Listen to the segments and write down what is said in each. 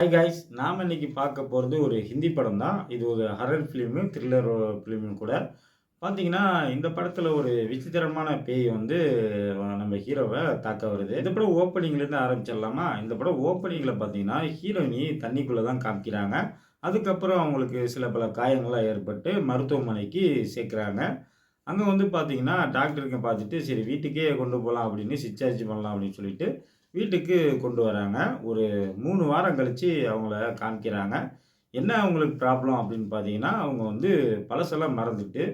Hi guys நாம் இன்னைக்கு பார்க்க போகிறது ஒரு ஹிந்தி படம் தான் இது ஒரு ஹரர் ஃபிலிமு த்ரில்லர் ஃபிலிமும் கூட. பார்த்தீங்கன்னா இந்த படத்தில் ஒரு விசித்திரமான பேய் வந்து நம்ம ஹீரோவை தாக்க வருது. இந்த படம் ஓப்பனிங்லேருந்து ஆரம்பிச்சிடலாமா? இந்த படம் ஓப்பனிங்கில் பார்த்தீங்கன்னா ஹீரோயினி தண்ணிக்குள்ளே தான் காமிக்கிறாங்க. அதுக்கப்புறம் அவங்களுக்கு சில பல காயங்கள்லாம் ஏற்பட்டு மருத்துவமனைக்கு சேர்க்குறாங்க. அங்கே வந்து பார்த்தீங்கன்னா டாக்டருங்க பார்த்துட்டு சரி வீட்டுக்கே கொண்டு போகலாம் அப்படின்னு சிச்சார்ஜ் பண்ணலாம் அப்படின்னு சொல்லிட்டு வீட்டுக்கு கொண்டு வராங்க. ஒரு மூணு வாரம் கழித்து அவங்கள காமிக்கிறாங்க என்ன அவங்களுக்கு ப்ராப்ளம் அப்படின்னு பார்த்தீங்கன்னா அவங்க வந்து பழசெல்லாம் மறந்துட்டு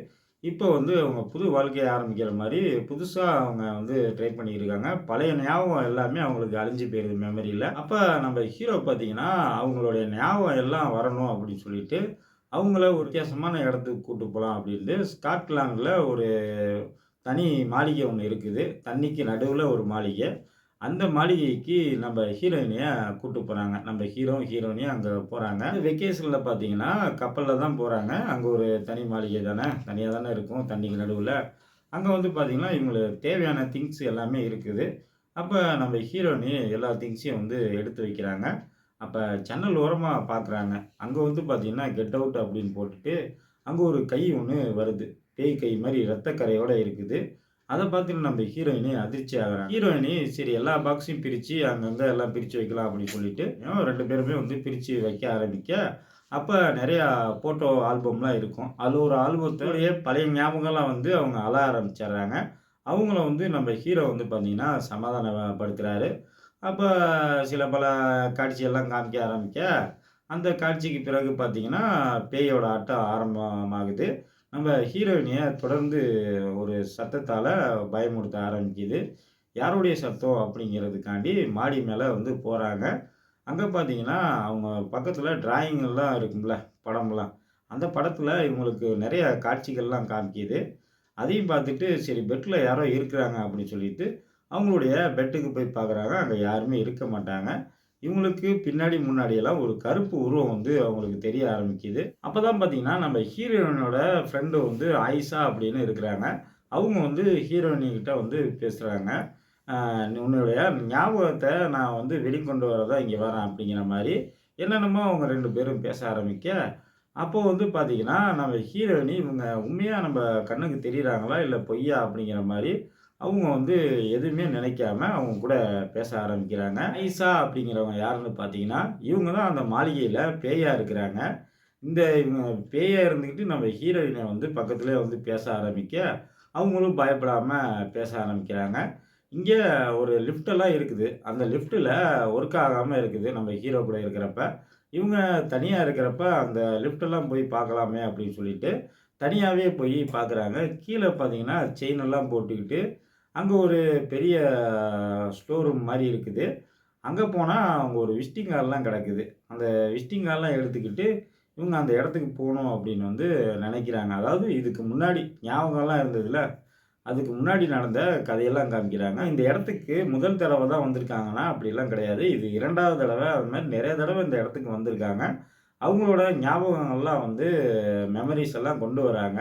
இப்போ வந்து அவங்க புது வாழ்க்கையை ஆரம்பிக்கிற மாதிரி புதுசாக அவங்க வந்து ட்ரை பண்ணியிருக்காங்க பழைய ஞாபகம் எல்லாமே அவங்களுக்கு அழிஞ்சு போயிடுது மெமரியில் அப்போ நம்ம ஹீரோ பார்த்தீங்கன்னா அவங்களுடைய ஞாபகம் எல்லாம் வரணும் அப்படின்னு சொல்லிட்டு அவங்கள ஒரு வித்தியாசமான இடத்துக்கு கூட்டு போகலாம் அப்படின்ட்டு ஸ்காட்லாண்டில் ஒரு தனி மாளிகை ஒன்று இருக்குது. தண்ணிக்கு நடுவில் ஒரு மாளிகை. அந்த மாளிகைக்கு நம்ம ஹீரோயினியை கூப்பிட்டு போகிறாங்க நம்ம ஹீரோ ஹீரோயினியும் அங்கே போகிறாங்க வெக்கேஷனில் பார்த்தீங்கன்னா கப்பலில் தான் போகிறாங்க அங்கே ஒரு தனி மாளிகை தானே. தனியாக தானே இருக்கும். தண்ணிக்கு நடுவில். அங்கே வந்து பார்த்தீங்கன்னா இவங்களுக்கு தேவையான திங்ஸ் எல்லாமே இருக்குது. அப்போ நம்ம ஹீரோயினி எல்லா திங்ஸையும் வந்து எடுத்து வைக்கிறாங்க. அப்போ ஜன்னல் ஓரமாக பார்க்குறாங்க அங்கே வந்து பார்த்திங்கன்னா கெட் அவுட் அப்படின்னு போட்டுட்டு அங்கே ஒரு கை ஒன்று வருது. பேய் கை மாதிரி ரத்தக்கரையோடு இருக்குது. அதை பார்த்துட்டு நம்ம ஹீரோயினே அதிர்ச்சி ஆகிறாங்க. ஹீரோயினி சரி எல்லா பாக்ஸையும் பிரித்து அங்கங்கே எல்லாம் பிரித்து வைக்கலாம் அப்படின்னு சொல்லிட்டு ரெண்டு பேருமே வந்து பிரித்து வைக்க ஆரம்பிக்க அப்போ நிறையா ஃபோட்டோ ஆல்பம்லாம் இருக்கும். அது ஒரு ஆல்பத்தோடைய பழைய ஞாபகம்லாம் வந்து அவங்க அழ ஆரம்பிச்சிடுறாங்க. அவங்கள வந்து நம்ம ஹீரோ வந்து பார்த்தீங்கன்னா சமாதானப்படுத்துகிறாரு அப்போ சில பல காட்சியெல்லாம் காமிக்க ஆரம்பிக்க அந்த காட்சிக்கு பிறகு பார்த்தீங்கன்னா பேயோட ஆட்டம் ஆரம்பமாகுது. நம்ம ஹீரோயினியை தொடர்ந்து ஒரு சத்தத்தால் பயமுறுத்த ஆரம்பிக்குது. யாருடைய சத்தம் அப்படிங்கிறதுக்காண்டி மாடி மேலே வந்து போகிறாங்க அங்கே பார்த்தீங்கன்னா அவங்க பக்கத்தில் டிராயிங்கெல்லாம் இருக்கும்ல படம்லாம். அந்த படத்தில் இவங்களுக்கு நிறைய காட்சிகள்லாம் காமிக்கிது. அதையும் பார்த்துட்டு சரி பெட்டில் யாரோ இருக்கிறாங்க அப்படின்னு சொல்லிட்டு அவங்களுடைய பெட்டுக்கு போய் பார்க்குறாங்க அங்கே யாருமே இருக்க மாட்டாங்க. இவங்களுக்கு பின்னாடி முன்னாடியெல்லாம் ஒரு கருப்பு உருவம் வந்து அவங்களுக்கு தெரிய ஆரம்பிக்குது. அப்போ தான் பார்த்தீங்கன்னா நம்ம ஹீரோயினோட ஃப்ரெண்டு வந்து ஆயிஷா அப்படின்னு இருக்கிறாங்க. அவங்க வந்து ஹீரோயினிகிட்ட வந்து பேசுகிறாங்க உன்னுடைய ஞாபகத்தை நான் வந்து வெளிக்கொண்டு வரதான் இங்கே வரேன் அப்படிங்கிற மாதிரி என்னென்னமோ அவங்க ரெண்டு பேரும் பேச ஆரம்பிக்க. அப்போது வந்து பார்த்தீங்கன்னா நம்ம ஹீரோயினி இவங்க உண்மையாக நம்ம கண்ணுக்கு தெரியுறாங்களா இல்லை பொய்யா அப்படிங்கிற மாதிரி அவங்க வந்து எதுவுமே நினைக்காம அவங்க கூட பேச ஆரம்பிக்கிறாங்க. ஐசா அப்படிங்கிறவங்க யாருன்னு பார்த்தீங்கன்னா இவங்க தான் அந்த மாளிகையில் பேயாக இருக்கிறாங்க. இந்த இவங்க பேயாக இருந்துக்கிட்டு நம்ம ஹீரோயினை வந்து பக்கத்துலேயே வந்து பேச ஆரம்பிக்க அவங்களும் பயப்படாமல் பேச ஆரம்பிக்கிறாங்க. இங்கே ஒரு லிஃப்டெல்லாம் இருக்குது. அந்த லிஃப்ட்டில் ஒர்க் ஆகாமல் இருக்குது நம்ம ஹீரோ கூட இருக்கிறப்ப. இவங்க தனியாக இருக்கிறப்ப அந்த லிஃப்டெல்லாம் போய் பார்க்கலாமே அப்படின்னு சொல்லிட்டு தனியாகவே போய் பார்க்குறாங்க. கீழே பார்த்தீங்கன்னா செயின் எல்லாம் போட்டுக்கிட்டு அங்கே ஒரு பெரிய ஸ்டோர் ரூம் மாதிரி இருக்குது. அங்கே போனால் அவங்க ஒரு விசிட்டிங் கார்டெலாம் கிடக்குது. அந்த விசிட்டிங் கார்டெலாம் எடுத்துக்கிட்டு இவங்க அந்த இடத்துக்கு போகணும் அப்படின்னு வந்து நினைக்கிறாங்க. அதாவது இதுக்கு முன்னாடி ஞாபகம்லாம் இருந்ததுல. அதுக்கு முன்னாடி நடந்த கதையெல்லாம் காமிக்கிறாங்க. இந்த இடத்துக்கு முதல் தடவை தான் வந்திருக்காங்கன்னா அப்படிலாம் கிடையாது. இது இரண்டாவது தடவை அது மாதிரி நிறைய தடவை இந்த இடத்துக்கு வந்திருக்காங்க. அவங்களோட ஞாபகங்கள்லாம் வந்து மெமரிஸ் எல்லாம் கொண்டு வராங்க.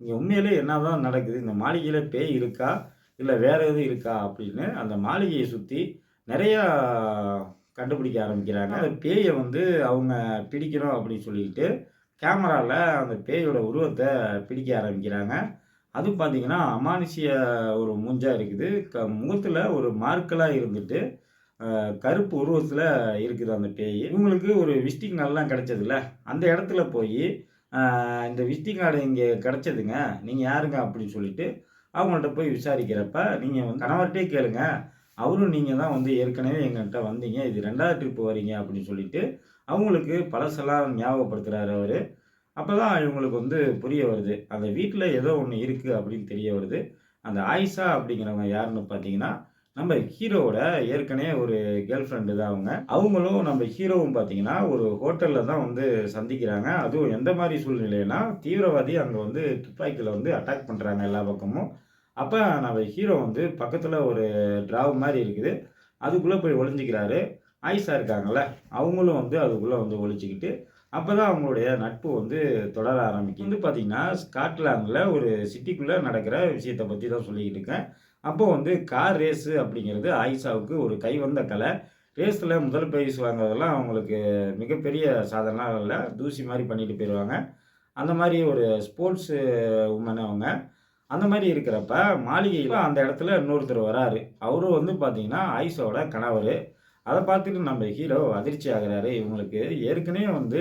இங்கே உண்மையிலே என்ன தான் நடக்குது? இந்த மாளிகையில் பேய் இருக்கா? இல்லை வேறு எதுவும் இருக்கா அப்படின்னு அந்த மாளிகையை சுற்றி நிறையா கண்டுபிடிக்க ஆரம்பிக்கிறாங்க. அந்த பேயை வந்து அவங்க பிடிக்கணும் அப்படின்னு சொல்லிட்டு கேமராவில் அந்த பேயோட உருவத்தை பிடிக்க ஆரம்பிக்கிறாங்க. அது பார்த்தீங்கன்னா அமானுஷிய ஒரு மூஞ்சாக இருக்குது. க முகத்தில் ஒரு மார்க்கலாக இருந்துட்டு கருப்பு உருவத்தில் இருக்குது அந்த பேய். இவங்களுக்கு ஒரு விசிட்டிங் கார்டெலாம் கிடச்சதில்ல. அந்த இடத்துல போய் இந்த விசிட்டிங் கார்டு இங்கே கிடச்சதுங்க. நீங்கள் யாருங்க அப்படின்னு சொல்லிட்டு அவங்கள்ட்ட போய் விசாரிக்கிறப்ப நீங்கள் வந்து கணவர்கிட்டே கேளுங்க. அவரும் நீங்கள் தான் வந்து ஏற்கனவே எங்கள்கிட்ட வந்தீங்க. இது ரெண்டாவது ட்ரிப் வரீங்க அப்படின்னு சொல்லிட்டு அவங்களுக்கு பழசெல்லாம் ஞாபகப்படுத்துகிறாரு அவர். அப்போ தான் இவங்களுக்கு வந்து புரிய வருது. அந்த வீட்டில் ஏதோ ஒன்று இருக்குது அப்படின்னு தெரிய வருது. அந்த ஆயிஷா அப்படிங்கிறவங்க யாருன்னு பார்த்தீங்கன்னா நம்ம ஹீரோவோட ஏற்கனவே ஒரு கேர்ள் ஃப்ரெண்டு தான் அவங்க. அவங்களும் நம்ம ஹீரோவும் பார்த்தீங்கன்னா ஒரு ஹோட்டலில் தான் வந்து சந்திக்கிறாங்க. அதுவும் எந்த மாதிரி சூழ்நிலைனா தீவிரவாதி அங்கே வந்து துப்பாக்கியில் வந்து அட்டாக் பண்ணுறாங்க எல்லா பக்கமும். அப்போ நம்ம ஹீரோ வந்து பக்கத்தில் ஒரு ட்ராவ் மாதிரி இருக்குது. அதுக்குள்ளே போய் ஒளிஞ்சிக்கிறாரு. ஆயிஷா இருக்காங்கல்ல அவங்களும் வந்து அதுக்குள்ளே வந்து ஒழிச்சிக்கிட்டு அப்போ தான் அவங்களுடைய நட்பு வந்து தொடர ஆரம்பிக்கும் வந்து பார்த்திங்கன்னா ஸ்காட்லாண்டில் ஒரு சிட்டிக்குள்ளே நடக்கிற விஷயத்தை பற்றி தான் சொல்லிக்கிட்டு இருக்கேன். அப்போ வந்து கார் ரேஸு அப்படிங்கிறது ஆயிஷாவுக்கு ஒரு கை வந்த கலை. ரேஸில் முதல் பிரைஸ் வாங்குறதெல்லாம் அவங்களுக்கு மிகப்பெரிய சாதனைலாம் இல்லை. தூசி மாதிரி பண்ணிட்டு போயிடுவாங்க அந்த மாதிரி ஒரு ஸ்போர்ட்ஸு உமன் அவங்க. அந்த மாதிரி இருக்கிறப்ப, மாளிகையில் அந்த இடத்துல இன்னொருத்தர் வராரு. அவரும் வந்து பார்த்தீங்கன்னா, ஆயுஷோட கணவர் அதை பார்த்துட்டு நம்ம ஹீரோ அதிர்ச்சி ஆகிறாரு இவங்களுக்கு ஏற்கனவே வந்து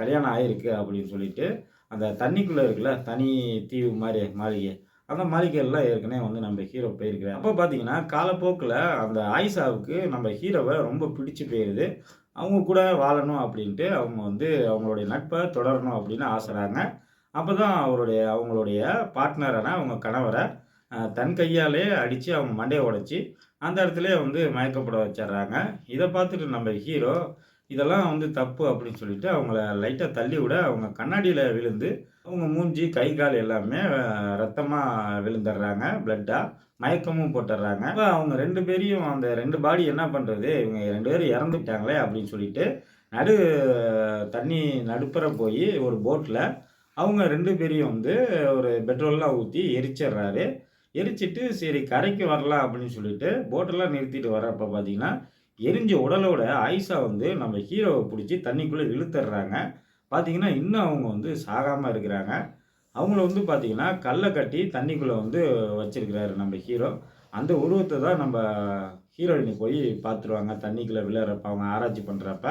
கல்யாணம் ஆயிருக்கு அப்படின்னு சொல்லிட்டு, அந்த தண்ணிக்குள்ளே இருக்குல்ல, தனி தீவு மாதிரி மாளிகை. அந்த மாளிகைலாம் ஏற்கனவே வந்து நம்ம ஹீரோ போயிருக்கிறார் அப்போ பார்த்தீங்கன்னா, காலப்போக்கில் அந்த ஆயிஷாவுக்கு நம்ம ஹீரோவை ரொம்ப பிடிச்சு போயிடுது அவங்க கூட வாழணும் அப்படின்ட்டு, அவங்க வந்து அவங்களுடைய நட்பை தொடரணும் அப்படின்னு ஆசைறாங்க. அப்போ தான் அவருடைய அவங்களுடைய பார்ட்னரான அவங்க கணவரை தன் கையாலேயே அடித்து அவங்க மண்டையை உடச்சி அந்த இடத்துல வந்து மயக்கப்பட வச்சிட்றாங்க. இதை பார்த்துட்டு நம்ம ஹீரோ, இதெல்லாம் வந்து தப்பு அப்படின்னு சொல்லிட்டு அவங்கள லைட்டாக தள்ளி விட, அவங்க கண்ணாடியில் விழுந்து, அவங்க மூஞ்சி, கை, கால் எல்லாமே ரத்தமாக விழுந்துடுறாங்க. பிளட்டாக மயக்கமும் போட்டுடுறாங்க. அப்ப அவங்க ரெண்டு பேரையும் அந்த ரெண்டு பாடி என்ன பண்ணுறது இவங்க ரெண்டு பேரும் இறந்துட்டாங்களே அப்படின்னு சொல்லிட்டு, நடு தண்ணி நடுப்பர போய் ஒரு போட்டில் அவங்க ரெண்டு பேரையும் வந்து ஒரு பெட்ரோல்லாம் ஊற்றி எரிச்சிடுறாரு எரிச்சிட்டு சரி கரைக்கு வரலாம் அப்படின்னு சொல்லிட்டு, போட்டெல்லாம் நிறுத்திட்டு வர்றப்ப பார்த்தீங்கன்னா, எரிஞ்ச உடலோட ஆயிஷா வந்து நம்ம ஹீரோவை பிடிச்சி தண்ணிக்குள்ளே இழுத்துடுறாங்க பார்த்தீங்கன்னா, இன்னும் அவங்க வந்து சாகாமல் இருக்கிறாங்க. அவங்கள வந்து பார்த்தீங்கன்னா, கல்லை கட்டி தண்ணிக்குள்ளே வந்து வச்சிருக்கிறாரு நம்ம ஹீரோ. அந்த உருவத்தை தான் நம்ம ஹீரோயினி போய் பார்த்துருவாங்க. தண்ணிக்குள்ளே விளையாடுறப்ப அவங்க ஆராய்ச்சி பண்ணுறப்ப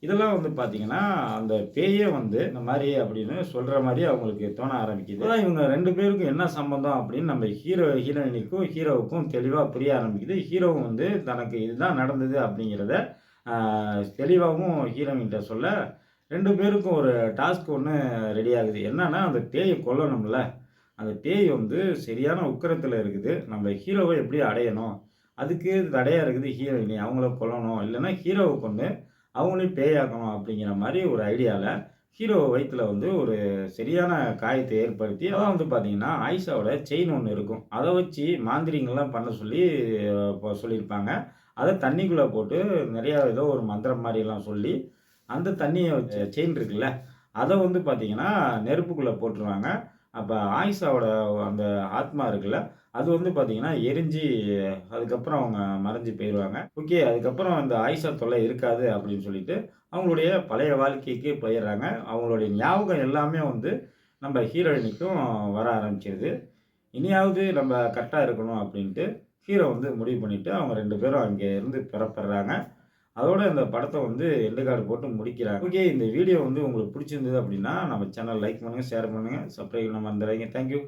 இதெல்லாம் வந்து பார்த்தீங்கன்னா, அந்த பேயே வந்து இந்த மாதிரி அப்படின்னு சொல்கிற மாதிரி அவங்களுக்கு தோண ஆரம்பிக்குது. அப்பதான் இவங்க ரெண்டு பேருக்கும் என்ன சம்பந்தம் அப்படின்னு நம்ம ஹீரோ ஹீரோயினிக்கும், ஹீரோவுக்கும் தெளிவாக புரிய ஆரம்பிக்குது. ஹீரோவும் வந்து தனக்கு இதுதான் நடந்தது அப்படிங்கிறத தெளிவாகவும் ஹீரோயின்கிட்ட சொல்ல, ரெண்டு பேருக்கும் ஒரு டாஸ்க் ஒன்று ரெடி ஆகுது. என்னன்னா, அந்த பேயை கொல்லணும்ல. அந்த பேய் வந்து சரியான உக்கரத்தில் இருக்குது. நம்ம ஹீரோவை எப்படி அடையணும்? அதுக்கு தடையாக இருக்குது ஹீரோயினி. அவங்கள கொல்லணும். இல்லைன்னா ஹீரோவை கொண்டு அவங்களையும் பேயாக்கணும் அப்படிங்கிற மாதிரி ஒரு ஐடியாவில் ஹீரோ வயித்துல வந்து ஒரு சரியான காயத்தை ஏற்படுத்தி, அதான் வந்து பார்த்தீங்கன்னா, ஆயிஷாவோட செயின் ஒன்று இருக்கும். அதை வச்சு மாந்திரீகம்லாம் பண்ண சொல்லி ப சொல்லியிருப்பாங்க. அதை தண்ணிக்குள்ளே போட்டு நிறையா ஏதோ ஒரு மந்திரம் மாதிரிலாம் சொல்லி, அந்த தண்ணியை வச்ச செயின் இருக்குல்ல, அதை வந்து பார்த்தீங்கன்னா, நெருப்புக்குள்ளே போட்டுருவாங்க. அப்போ ஆயிஷாவோட அந்த ஆத்மா இருக்குல்ல, அது வந்து பார்த்தீங்கன்னா, எரிஞ்சு அதுக்கப்புறம் அவங்க மறைஞ்சு போயிடுவாங்க ஓகே. அதுக்கப்புறம் அந்த ஆயிஷா தொல்லை இருக்காது அப்படின்னு சொல்லிட்டு, அவங்களுடைய பழைய வாழ்க்கைக்கு போயிடுறாங்க அவங்களுடைய ஞாபகம் எல்லாமே வந்து நம்ம ஹீரோயினிக்கும் வர ஆரம்பிச்சிருது. இனியாவது நம்ம கரெக்டாக இருக்கணும் அப்படின்ட்டு, ஹீரோ வந்து முடிவு பண்ணிவிட்டு அவங்க ரெண்டு பேரும் அங்கே இருந்து பிறப்படுறாங்க அதோட இந்த படத்தை வந்து எண்டு கார்டு போட்டு முடிக்கிறாங்க. ஓகே. இந்த வீடியோ வந்து உங்களுக்கு பிடிச்சிருந்தது அப்படின்னா, நம்ம சேனல் லைக் பண்ணுங்கள் ஷேர் பண்ணுங்க, சப்ஸ்கிரைப் பண்ண வந்துடுறீங்க தேங்க் யூ.